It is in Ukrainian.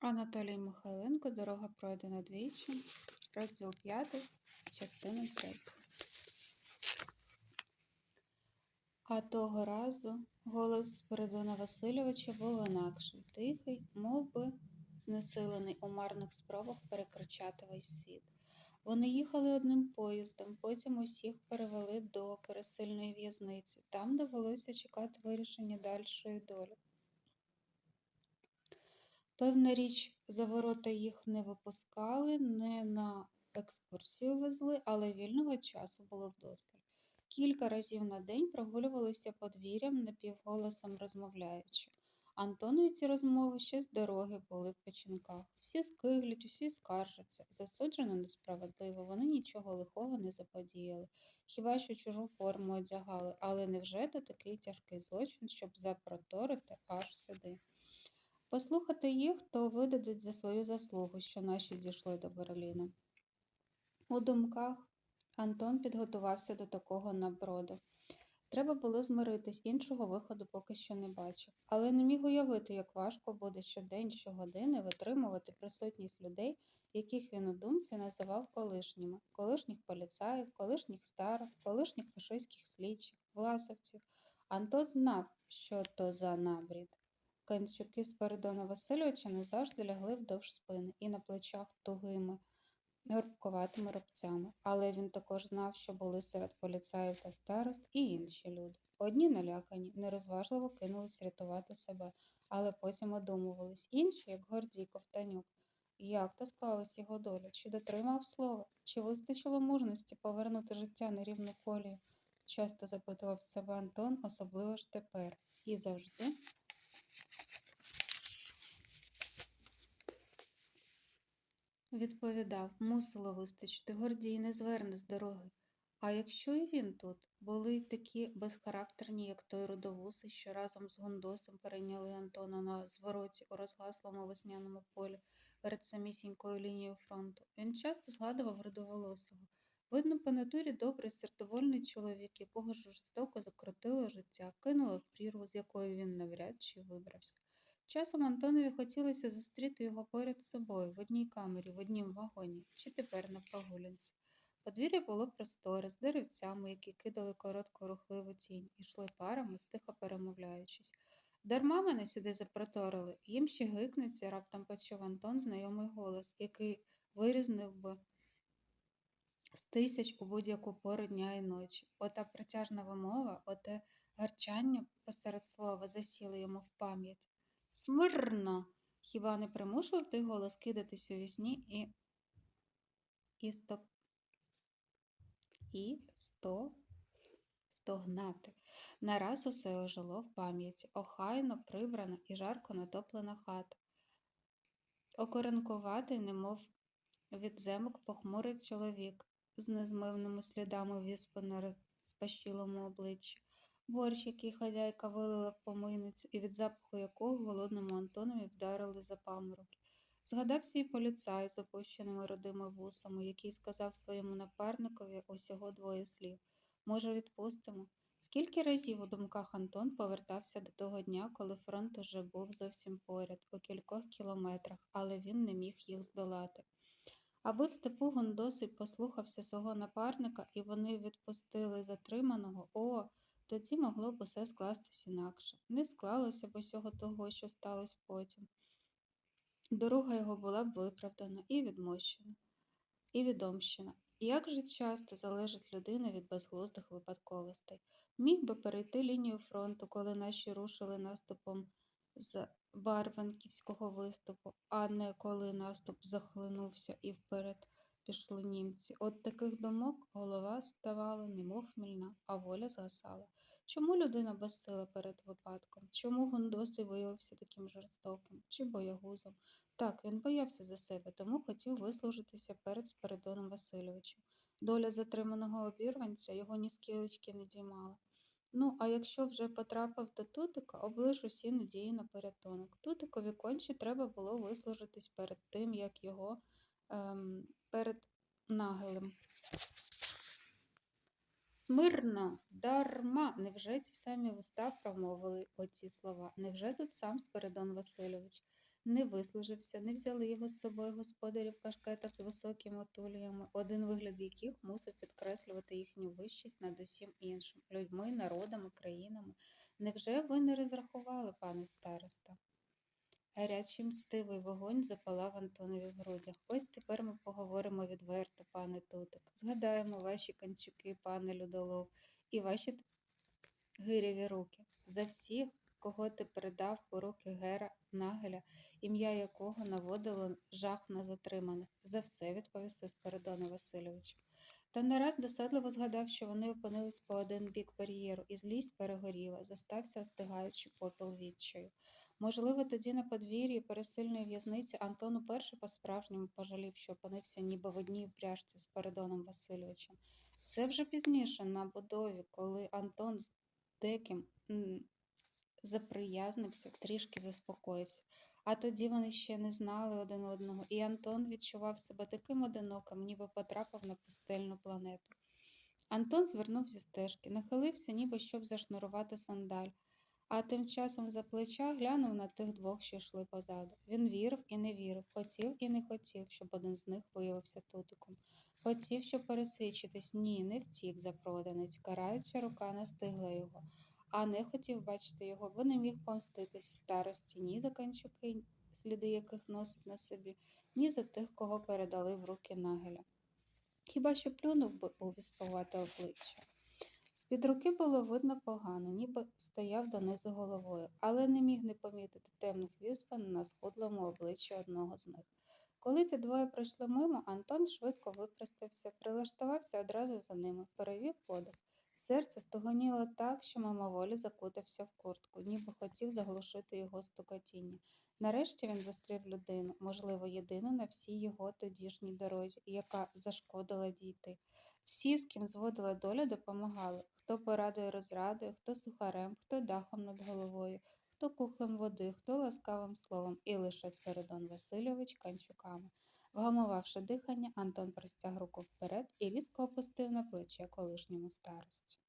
Анатолій Михайленко Дорога пройдена двічі. Розділ 5, частина 3. А того разу голос Спиридона Васильовича був інакший, тихий, мов би знесилений у марних спробах перекричати весь світ. Вони їхали одним поїздом, потім усіх перевели до пересильної в'язниці. Там довелося чекати вирішення дальшої долі. Певна річ, за ворота їх не випускали, не на екскурсію везли, але вільного часу було вдосталь. Кілька разів на день прогулювалися подвір'ям, напівголосом розмовляючи. Антонові ці розмови ще з дороги були в печінках. Всі скиглять, усі скаржаться. Засуджено несправедливо, вони нічого лихого не заподіяли, хіба що чужу форму одягали, але невже то такий тяжкий злочин, щоб запроторити аж сюди? Послухати їх, то видадуть за свою заслугу, що наші дійшли до Берліна. У думках Антон підготувався до такого наброду. Треба було змиритись, іншого виходу поки що не бачив, але не міг уявити, як важко буде щодень, щогодини витримувати присутність людей, яких він у думці називав колишніми, колишніх поліцаїв, колишніх старост, колишніх фашистських слідчих, власовців. Антон знав, що то за набрід. Канцюки Спиридона Васильовича не завжди лягли вдовж спини і на плечах тугими, горбкуватими рубцями. Але він також знав, що були серед поліцаїв та старост і інші люди. Одні налякані, нерозважливо кинулись рятувати себе, але потім одумувались. Інші, як Гордій Ковтанюк. Як то склалась його доля? Чи дотримав слова? Чи вистачило мужності повернути життя на рівну колію? Часто запитував себе Антон, особливо ж тепер. І завжди Відповідав, мусило вистачити, Гордій не зверне з дороги. А якщо і він тут, були й такі безхарактерні, як той родовусий, що разом з Гондосом перейняли Антона на звороті у розгаслому весняному полі перед самісінькою лінією фронту. Він часто згадував родоволосого. Видно, по натурі добрий сердовольний чоловік, якого жорстоко закрутило життя, кинуло в прірву, з якої він навряд чи вибрався. Часом Антонові хотілося зустріти його поряд собою в одній камері, в однім вагоні, чи тепер на прогулянці. Подвір'я було просторе, з деревцями, які кидали коротку рухливу тінь, і йшли парами, стихо перемовляючись. Дарма мене сюди запроторили, їм ще гикнеться, раптом почув Антон знайомий голос, який вирізнив би з тисяч у будь-яку пору дня і ночі. Ота притяжна вимова, оте гарчання посеред слова засіли йому в пам'ять. Смирно! Хіба не примушував той голос кидатись у вісні і і стоп і сто стогнати. Нараз усе ожило в пам'яті, охайно прибрана і жарко натоплена хата. Окоренкуватий, немов від земок похмурий чоловік з незмивними слідами віспи на спащилому обличчі борщ, який хазяйка вилила в помийницю, і від запаху якого голодному Антонові вдарили за памороки. Згадався і поліцай з опущеними родими вусами, який сказав своєму напарникові усього двоє слів може, відпустимо? Скільки разів у думках Антон повертався до того дня, коли фронт уже був зовсім поряд, у кількох кілометрах, але він не міг їх здолати. Аби в степу Гондосий послухався свого напарника, і вони відпустили затриманого, о, тоді могло б усе скластись інакше. Не склалося б усього того, що сталося потім. Дорога його була б виправдана і відмощена, і відомщена. Як же часто залежить людина від безглуздих випадковостей? Міг би перейти лінію фронту, коли наші рушили наступом з Барванківського виступу, а не коли наступ захлинувся і вперед пішли німці. От таких думок голова ставала немов хмільна, а воля згасала. Чому людина безсила перед випадком? Чому Гондосий виявився таким жорстоким чи боягузом? Так, він боявся за себе, тому хотів вислужитися перед Спиридоном Васильовичем. Доля затриманого обірванця його ні скілечки не діймала. Ну, а якщо вже потрапив до Тутика, облиш усі надії на порятунок. Тутикові конче треба було вислужитись перед тим, як його ем, перед нагелем. Смирно, дарма. Невже ці самі вуста промовили оці слова? Невже тут сам Спиридон Васильович? Не вислужився, не взяли його з собою господарі в кашкетах з високими отуліями, один вигляд яких мусив підкреслювати їхню вищість над усім іншим людьми, народами, країнами. Невже ви не розрахували, пане староста? Гарячий мстивий вогонь запалав Антонові в грудях. Ось тепер ми поговоримо відверто, пане Тутик. Згадаємо ваші канчуки, пане Людолов, і ваші гиряві руки. За всіх, кого ти передав у руки Гера Нагеля, ім'я якого наводило жах на затриманих. За все відповісти Спиридоне Васильовичу. Та нараз досадливо згадав, що вони опинились по один бік бар'єру, і злість перегоріла, зостався остигаючи попіл відчаю. Можливо, тоді на подвір'ї пересильної в'язниці Антон уперше по-справжньому пожалів, що опинився ніби в одній упряжці з Передоном Васильовичем. Це вже пізніше на будові, коли Антон з деким заприязнився, трішки заспокоївся. А тоді вони ще не знали один одного, і Антон відчував себе таким одиноким, ніби потрапив на пустельну планету. Антон звернув зі стежки, нахилився, ніби щоб зашнурувати сандаль, а тим часом за плеча глянув на тих двох, що йшли позаду. Він вірив і не вірив, хотів і не хотів, щоб один з них виявився тутиком. Хотів, щоб пересвідчитись, ні, не втік запроданець, караюча рука настигла його, а не хотів бачити його, бо не міг помститись старості ні за канчуки, сліди яких носить на собі, ні за тих, кого передали в руки нагеля. Хіба що плюнув би у вісповате обличчя. З-під руки було видно погано, ніби стояв донизу головою, але не міг не помітити темних віспин на схудлому обличчі одного з них. Коли ці двоє пройшли мимо, Антон швидко випростався, прилаштувався одразу за ними, перевів подих. Серце стогоніло так, що мимоволі закутався в куртку, ніби хотів заглушити його стукотіння. Нарешті він зустрів людину, можливо, єдину на всій його тодішній дорозі, яка зашкодила дійти. Всі, з ким зводила доля, допомагали. Хто порадою розрадою, хто сухарем, хто дахом над головою, хто кухлем води, хто ласкавим словом, і лише Спиридон Васильович канчуками. Вгамувавши дихання, Антон простяг руку вперед і різко опустив на плече колишньому старості.